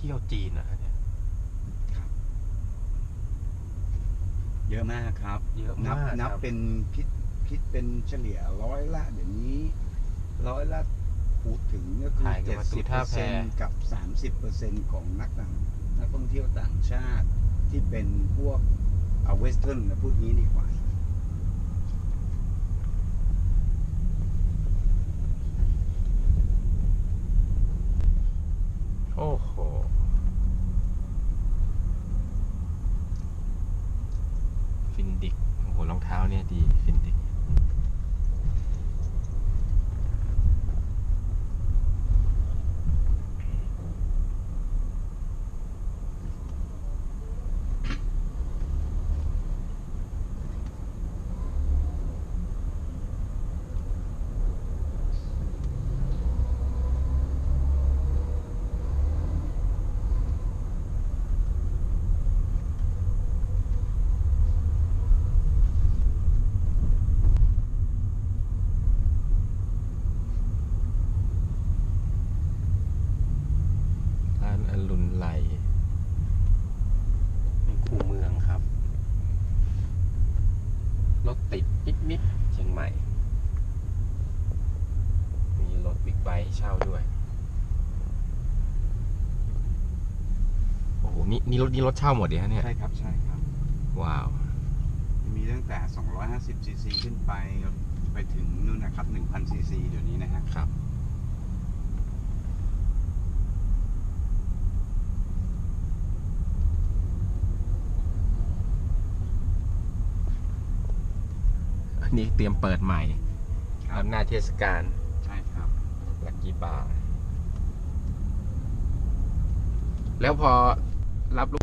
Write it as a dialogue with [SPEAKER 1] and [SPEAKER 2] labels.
[SPEAKER 1] ท่องเที่ยวจีนนะฮะเนี่ย
[SPEAKER 2] เยอะมากครับ
[SPEAKER 1] เยอะ
[SPEAKER 2] นับ
[SPEAKER 1] มาก
[SPEAKER 2] นับ
[SPEAKER 1] ครับ
[SPEAKER 2] เป็นคิดคิดเป็นเฉลี่ยร้อยละเดี๋ยวนี้ ร้อยละพูดถึงก็คือ
[SPEAKER 1] ถ่ายกัน
[SPEAKER 2] เจ็ด
[SPEAKER 1] มา
[SPEAKER 2] สิ
[SPEAKER 1] ดู
[SPEAKER 2] บเป
[SPEAKER 1] ท่า
[SPEAKER 2] อร์
[SPEAKER 1] แพ
[SPEAKER 2] เซ็นต์กับสามสิบเปอร์เซ็นต์ของนักต่างนักท่องเที่ยวต่างชาติที่เป็นพวกเอาเวสเทิร์นนะพูดงี้ดีกว่า
[SPEAKER 1] โอ้โห ฟินดิก โอ้โห รองเท้าเนี่ยดีฟินติกานอรุณไหลในคูเมืองครับ รถ ติดนิดนิดๆเชียงใหม่ มีรถบิ๊กไบค์ให้เช่าด้วย โอ้โห นี่นี่รถนี่รถเช่าหมดเลยฮะเนี่ย
[SPEAKER 2] ใช่ครับใช่ครับ
[SPEAKER 1] ว้าว
[SPEAKER 2] มีตั้งแต่ 250ซีซีขึ้นไปไปถึงนู่นนะครับ 1,000 ซีซีเดี๋ยวนี้นะฮะ
[SPEAKER 1] ครับ อั นนี้เตรียมเปิดใหม่
[SPEAKER 2] ครับ
[SPEAKER 1] รับหน้าเทศกาล
[SPEAKER 2] ใช่ครับ
[SPEAKER 1] ลักกี้บาร์แล้วพอรับลูก